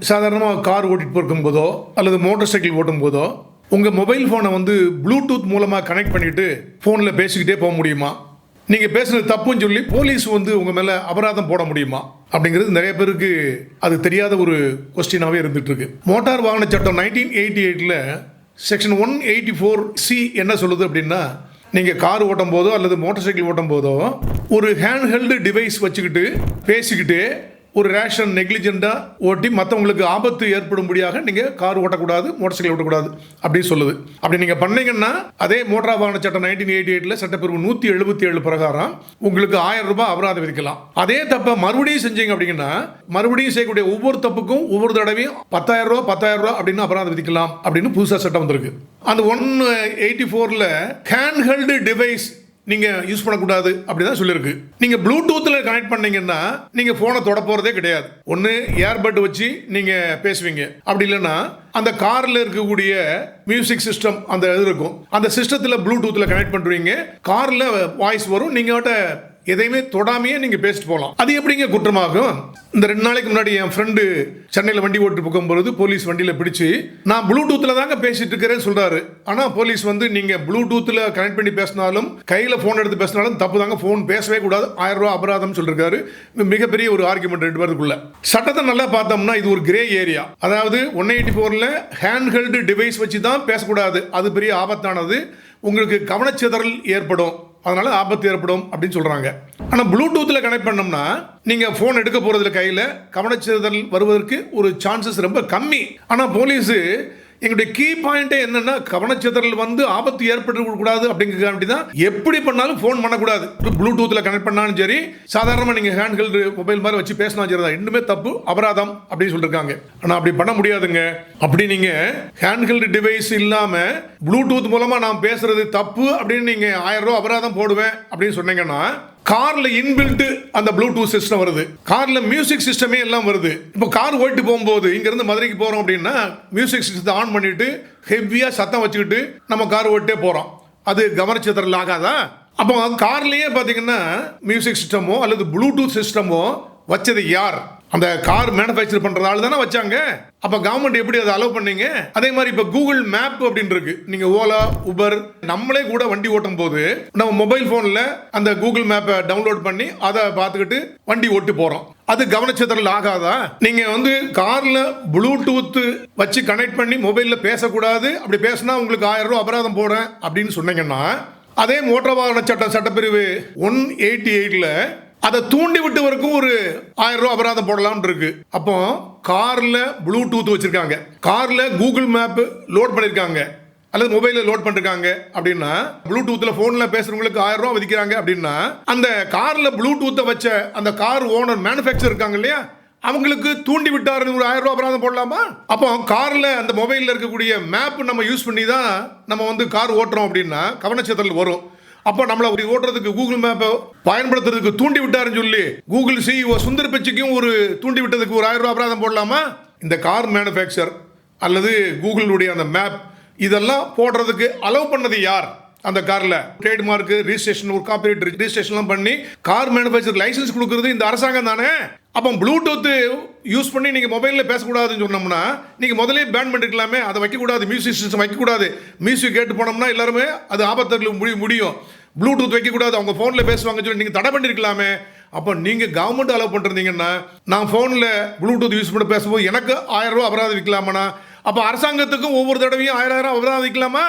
சாதாரணமாக கார் ஓட்டிட்டு போகும் போதோ அல்லது மோட்டார் சைக்கிள் ஓட்டும் போதோ உங்கள் மொபைல் ஃபோனை வந்து ப்ளூடூத் மூலமாக கனெக்ட் பண்ணிவிட்டு ஃபோனில் பேசிக்கிட்டே போக முடியுமா? நீங்கள் பேசுனது தப்புன்னு சொல்லி போலீஸ் வந்து உங்கள் மேலே அபராதம் போட முடியுமா? அப்படிங்கிறது நிறைய பேருக்கு அது தெரியாத ஒரு கொஸ்டினாகவே இருந்துகிட்ருக்கு. மோட்டார் வாகன சட்டம் நைன்டீன் எயிட்டி எயிட்டில் section one eighty four C என்ன சொல்லுது அப்படின்னா நீங்கள் கார் ஓட்டும் போதோ அல்லது மோட்டார் சைக்கிள் ஓட்டும் போதோ ஒரு ஹேண்ட் ஹெல்டு டிவைஸ் வச்சுக்கிட்டு பேசிக்கிட்டு ஒரு ரேஷன் நெக்லிஜெண்ட்டாக ஓட்டி மற்றவங்களுக்கு ஆபத்து ஏற்படும்படியாக நீங்கள் கார் ஓட்டக்கூடாது மோட்டர் சைக்கிள் ஓட்டக்கூடாது அப்படின்னு சொல்லுது. அப்படி நீங்கள் பண்ணீங்கன்னா அதே மோட்டார் வாகன சட்டம் நைன்டீன் எயிட்டி எயிட்டில் சட்டப்பிரிவு நூற்றி எழுபத்தி ஏழு பிரகாரம் உங்களுக்கு ஆயிரம் ரூபாய் அபராதம் விதிக்கலாம். அதே தப்பை மறுபடியும் செஞ்சீங்க அப்படின்னா மறுபடியும் செய்யக்கூடிய ஒவ்வொரு தப்புக்கும் ஒவ்வொரு தடவையும் பத்தாயிரம் ரூபா பத்தாயிரம் ரூபா அப்படின்னு அபராதம் விதிக்கலாம் அப்படின்னு புதுசாக சட்டம் வந்திருக்கு. அந்த ஒன் எயிட்டி ஃபோரில் ஹேண்ட் ஹெல்டு டிவைஸ் நீங்கள் யூஸ் பண்ணக்கூடாது அப்படி தான் சொல்லியிருக்கு. நீங்கள் ப்ளூடூத்தில் கனெக்ட் பண்ணீங்கன்னா நீங்கள் ஃபோனை தொட போகிறதே கிடையாது. ஒன்று ஏர்பட் வச்சு நீங்கள் பேசுவீங்க. அப்படி இல்லைன்னா அந்த காரில் இருக்கக்கூடிய மியூசிக் சிஸ்டம் அந்த இது இருக்கும். அந்த சிஸ்டத்தில் ப்ளூடூத்தில் கனெக்ட் பண்ணுறீங்க காரில் வாய்ஸ் வரும். நீங்கள் எதையுமே தொடாமையே நீங்கள் பேசிட்டு போகலாம். அது எப்படிங்க குற்றமாகும்? இந்த ரெண்டு நாளைக்கு முன்னாடி என் ஃப்ரெண்டு சென்னையில் வண்டி ஓட்டு போகும்பொழுது போலீஸ் வண்டியில் பிடிச்சு நான் ப்ளூடூத்தில் தாங்க பேசிட்டு இருக்கிறேன்னு சொல்கிறாரு ஆனால் போலீஸ் வந்து நீங்கள் ப்ளூடூத்தில் கனெக்ட் பண்ணி பேசினாலும் கையில் ஃபோன் எடுத்து பேசினாலும் தப்பு தாங்க ஃபோன் பேசவே கூடாது. ஆயிரம் ரூபா அபராதம் சொல்லியிருக்காரு மிகப்பெரிய ஒரு ஆர்குமெண்ட் ரெண்டு பேருக்குள்ள. சட்டத்தை நல்லா பார்த்தோம்னா இது ஒரு கிரே ஏரியா அதாவது ஒன் எயிட்டி ஃபோரில் ஹேண்ட் ஹெல்டு டிவைஸ் வச்சு தான் பேசக்கூடாது. அது பெரிய ஆபத்தானது. உங்களுக்கு கவனச்சிதறல் ஏற்படும். அதனால் ஆபத்து ஏற்படும் அப்படின்னு சொல்கிறாங்க ஆனால் ப்ளூடூத்தில் கனெக்ட் பண்ணோம்னா நீங்கள் ஃபோன் எடுக்க போகிறதுல கையில் கவனச்சிதறல் வருவதற்கு ஒரு சான்சஸ் ரொம்ப கம்மி. ஆனால் போலீஸு எங்களுடைய கீ பாயிண்டே என்னன்னா கவனச்சிதறல் வந்து ஆபத்து ஏற்படக்கூடாது அப்படிங்கிறக்காண்டி தான் எப்படி பண்ணாலும் ஃபோன் பண்ணக்கூடாது. ப்ளூடூத்தில் கனெக்ட் பண்ணாலும் சரி சாதாரணமாக நீங்கள் ஹேண்ட்ஹெல் மொபைல் மாதிரி வச்சு பேசினா சரி தான் இன்னுமே தப்பு அபராதம் அப்படின்னு சொல்லியிருக்காங்க ஆனால் அப்படி பண்ண முடியாதுங்க. அப்படி நீங்கள் ஹேண்ட்ஹெல்டு டிவைஸ் இல்லாமல் ப்ளூடூத் மூலமாக நான் பேசுறது தப்பு அப்படின்னு நீங்கள் ஆயிரம் ரூபா அபராதம் போடுவேன் அப்படின்னு சொன்னீங்கன்னா காரில் இன்பில்ட்டு அந்த ப்ளூடூத் சிஸ்டம் வருது. காரில் மியூசிக் சிஸ்டமே எல்லாம் வருது. இப்போ கார் ஓட்டு போகும்போது இங்கேருந்து மதுரைக்கு போகிறோம் அப்படின்னா மியூசிக் சிஸ்டத்தை ஆன் பண்ணிட்டு ஹெவியாக சத்தம் வச்சுக்கிட்டு நம்ம கார் ஓட்டே போகிறோம் அது கவனச்சித்திரல் ஆகாதா? அப்போ கார்லேயே பார்த்தீங்கன்னா மியூசிக் சிஸ்டமோ அல்லது ப்ளூடூத் சிஸ்டமோ வச்சது யார்? அந்த கார் மேனுஃபேக்சர் பண்றதால தானே வச்சாங்க? அப்போ கவர்மெண்ட் எப்படி அதை அலோவ் பண்ணீங்க? அதே மாதிரி இப்போ கூகுள் மேப் அப்படின்னு இருக்கு. நீங்கள் ஓலா உபர் நம்மளே கூட வண்டி ஓட்டும் போது நம்ம மொபைல் ஃபோனில் அந்த கூகுள் மேப்பை டவுன்லோட் பண்ணி அதை பார்த்துக்கிட்டு வண்டி ஓட்டு போகிறோம் அது கவனச்சிதறல் ஆகாதா? நீங்கள் வந்து காரில் ப்ளூடூத் வச்சு கனெக்ட் பண்ணி மொபைலில் பேசக்கூடாது. அப்படி பேசினா உங்களுக்கு ஆயிரம் ரூபா அபராதம் போடுறேன் அப்படின்னு சொன்னீங்கன்னா அதே மோட்டார் வாகன சட்டம் சட்டப்பிரிவு ஒன் எயிட்டி எயிட்டில் அதை தூண்டி விட்டு வரைக்கும் ஒரு ஆயிரம் ரூபா அபராதம் போடலாம்னு இருக்கு. அப்போ கார்ல ப்ளூடூத் வச்சிருக்காங்க. கார்ல கூகுள் மேப் லோட் பண்ணிருக்காங்க. அல்லது மொபைலில் லோட் பண்ணிருக்காங்க. அப்படின்னா ப்ளூடூத்தில் ஃபோனில் பேசுறவங்களுக்கு ஆயிரம் ரூபா விதிக்கிறாங்க அப்படின்னா அந்த காரில் ப்ளூடூத்தை வச்ச அந்த கார் ஓனர் மேனுஃபேக்சர் இருக்காங்க இல்லையா? அவங்களுக்கு தூண்டி விட்டாருன்னு ஒரு ஆயிரம் ரூபா அபராதம் போடலாமா? அப்போ காரில் அந்த மொபைலில் இருக்கக்கூடிய மேப் நம்ம யூஸ் பண்ணி தான் நம்ம வந்து கார் ஓட்டுறோம் அப்படின்னா கவனச்சிதறல் வரும். அப்போ நம்மளை அப்படி ஓட்டுறதுக்கு கூகுள் மேப்பை பயன்படுத்துறதுக்கு தூண்டி விட்டாருன்னு சொல்லி கூகுள் சிஇஓ சுந்தர் பிச்சைக்கும் ஒரு தூண்டி விட்டதுக்கு ஒரு ஆயிரம் ரூபா அபராதம் போடலாமா? இந்த கார் மேனுஃபேக்சர் அல்லது கூகுளுடைய அந்த மேப் இதெல்லாம் போடுறதுக்கு அலோவ் பண்ணது யார்? அந்த காரில் ட்ரேட்மார்க் ரிஜிஸ்ட்ரேஷன் ஒரு காப்பிரைட் ரிஜிஸ்ட்ரேஷன்லாம் பண்ணி கார் மேனுஃபேக்சர் லைசன்ஸ் கொடுக்குறது இந்த அரசாங்கம் தானே? அப்போ ப்ளூடூத் யூஸ் பண்ணி நீங்கள் மொபைலில் பேசக்கூடாதுன்னு சொன்னோம்னா நீங்கள் முதலே பேன் பண்ணிருக்கலாமே. அதை வைக்கக்கூடாது. மியூசிக் சிஸ்டம் வைக்கக்கூடாது. மியூசிக் கேட்டு போனோம்னா எல்லாருமே அது ஆபத்தில் முடி முடியும். ப்ளூடூத் வைக்கக்கூடாது. அவங்க ஃபோனில் பேசுவாங்க சொல்லி நீங்கள் தடை பண்ணிருக்கலாமே. அப்போ நீங்கள் கவர்மெண்ட் அலோவ் பண்ணுறீங்கன்னா நான் ஃபோனில் ப்ளூடூத் யூஸ் பண்ணி பேசும்போது எனக்கு ஆயிரம் ரூபா அபராதம் விற்கலாமாண்ணா? அப்போ அரசாங்கத்துக்கும் ஒவ்வொரு தடவையும் ஆயிரம் ஆயிரம் அபராதம் விற்கலாமா?